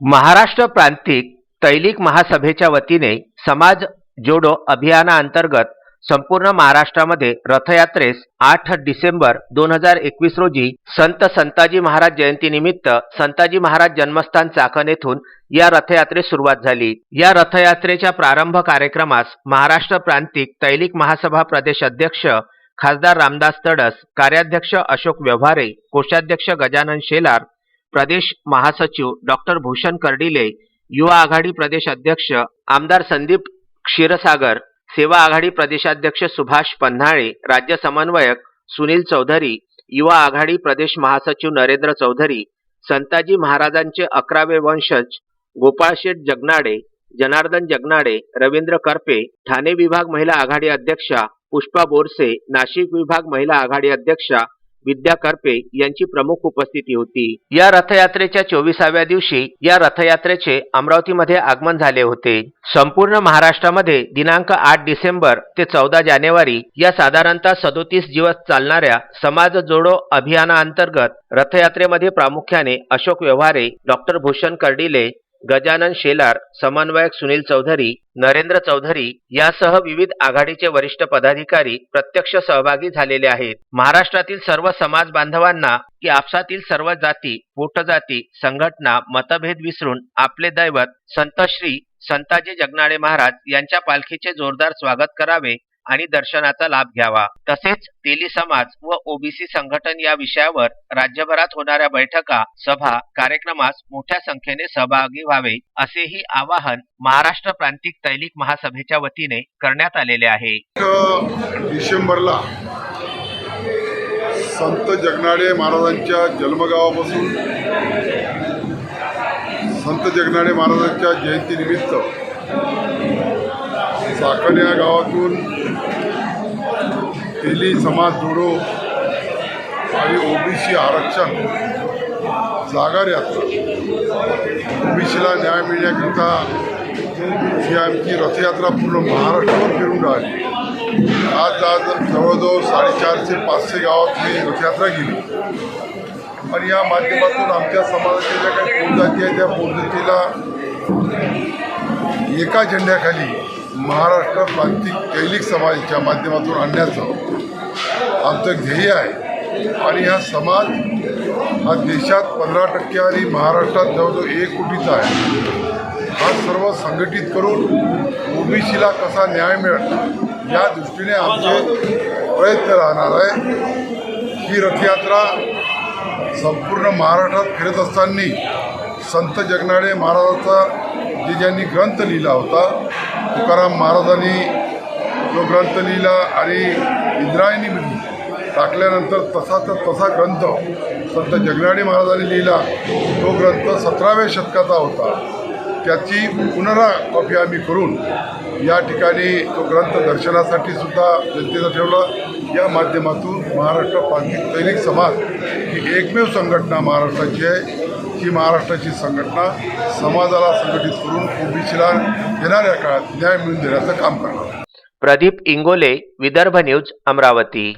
महाराष्ट्र प्रांतिक तैलिक महासभेच्या वतीने समाज जोडो अभियानाअंतर्गत संपूर्ण महाराष्ट्रामध्ये रथयात्रेस आठ डिसेंबर दोन हजार एकवीस रोजी संत संताजी महाराज जयंतीनिमित्त संताजी महाराज जन्मस्थान चाकण येथून या रथयात्रेस सुरुवात झाली. या रथयात्रेच्या प्रारंभ कार्यक्रमास महाराष्ट्र प्रांतिक तैलिक महासभा प्रदेश अध्यक्ष खासदार रामदास तडस कार्याध्यक्ष अशोक व्यवहारे कोषाध्यक्ष गजानन शेलार प्रदेश महासचिव डॉक्टर भूषण कर्डिले युवा आघाडी प्रदेश अध्यक्ष आमदार संदीप क्षीरसागर सेवा आघाडी प्रदेशाध्यक्ष सुभाष पन्हाळे राज्य समन्वयक सुनील चौधरी युवा आघाडी प्रदेश महासचिव नरेंद्र चौधरी संताजी महाराजांचे अकरावे वंशज गोपाळशेठ जगनाडे जनार्दन जगनाडे रवींद्र करपे ठाणे विभाग महिला आघाडी अध्यक्षा पुष्पा बोरसे नाशिक विभाग महिला आघाडी अध्यक्षा विद्या करपे यांची प्रमुख उपस्थिती होती. या रथयात्रेच्या चोवीसाव्या दिवशी या रथयात्रेचे अमरावतीमध्ये आगमन झाले होते. संपूर्ण महाराष्ट्रामध्ये दिनांक आठ डिसेंबर ते चौदा जानेवारी या साधारणतः सदोतीस दिवस चालणाऱ्या समाज जोडो अभियानाअंतर्गत रथयात्रेमध्ये प्रामुख्याने अशोक व्यवहारे डॉक्टर भूषण कर्डिले गजानन शेलार समन्वयक सुनील चौधरी नरेंद्र चौधरी यासह विविध आघाडीचे वरिष्ठ पदाधिकारी प्रत्यक्ष सहभागी झालेले आहेत. महाराष्ट्रातील सर्व समाज बांधवांना की आपसातील सर्व जाती पोटजाती संघटना मतभेद विसरून आपले दैवत संतश्री संताजी जगनाडे महाराज यांच्या पालखीचे जोरदार स्वागत करावे आणि दर्शनाचा लाभ घ्यावा. तसेच तेली समाज व ओबीसी संघटन या विषयावर राज्यभरात होणाऱ्या बैठका सभा कार्यक्रमास मोठ्या संख्येने सहभागी व्हावे असेही आवाहन महाराष्ट्र प्रांतिक तैलिक महासभेच्या वतीने करण्यात आलेले आहे. डिसेंबरला संत जगनाडे महाराजांच्या जन्मगावापासून संत जगनाडे महाराजांच्या जयंतीनिमित्त चाकण या गावातून तेली समाज जोडो आणि ओबीसी आरक्षण जागार यात्रा ओबीसीला न्याय मिळण्याकरिता ही आमची रथयात्रा पूर्ण महाराष्ट्रावर फिरून राहिली. आज आज जवळजवळ साडेचारशे पाचशे गावात ही रथयात्रा गेली. पण या माध्यमातून आमच्या समाजाच्या ज्या काही पोटजाती आहेत त्या पोटजातीला एका झेंड्याखाली महाराष्ट्र प्रांतिक कैलिक समाजाच्या माध्यमातून आणण्याचं आमचं ध्येय आहे. आणि हा समाज हा देशात पंधरा टक्के आणि महाराष्ट्रात जवळजवळ एक कोटीचा आहे. हा सर्व संघटित करून ओबीसीला कसा न्याय मिळेल या दृष्टीने आमचे प्रयत्न राहणार आहे. ही रथयात्रा संपूर्ण महाराष्ट्रात फिरत असताना संत जगनाडे महाराजाचा जे ज्यांनी ग्रंथ लिहिला होता. तुकाराम महाराजांनी जो ग्रंथ लिहिला आणि इंद्रायणीमध्ये टाकल्यानंतर तसाचा तसा ग्रंथ संत जगनाडे महाराजांनी लिहिला. तो ग्रंथ सतराव्या शतकाचा होता. त्याची पुनरा कॉपी आम्ही करून या ठिकाणी तो ग्रंथ दर्शनासाठी सुद्धा जनतेचा ठेवला. या माध्यमातून महाराष्ट्र प्रांतिक दैनिक समाज ही एकमेव संघटना महाराष्ट्राची आहे. ही महाराष्ट्राची संघटना समाजाला संघटित करून ओबीसीला येणाऱ्या काळात न्याय मिळवून देण्याचं काम करणार प्रदीप इंगोले विदर्भ न्यूज अमरावती.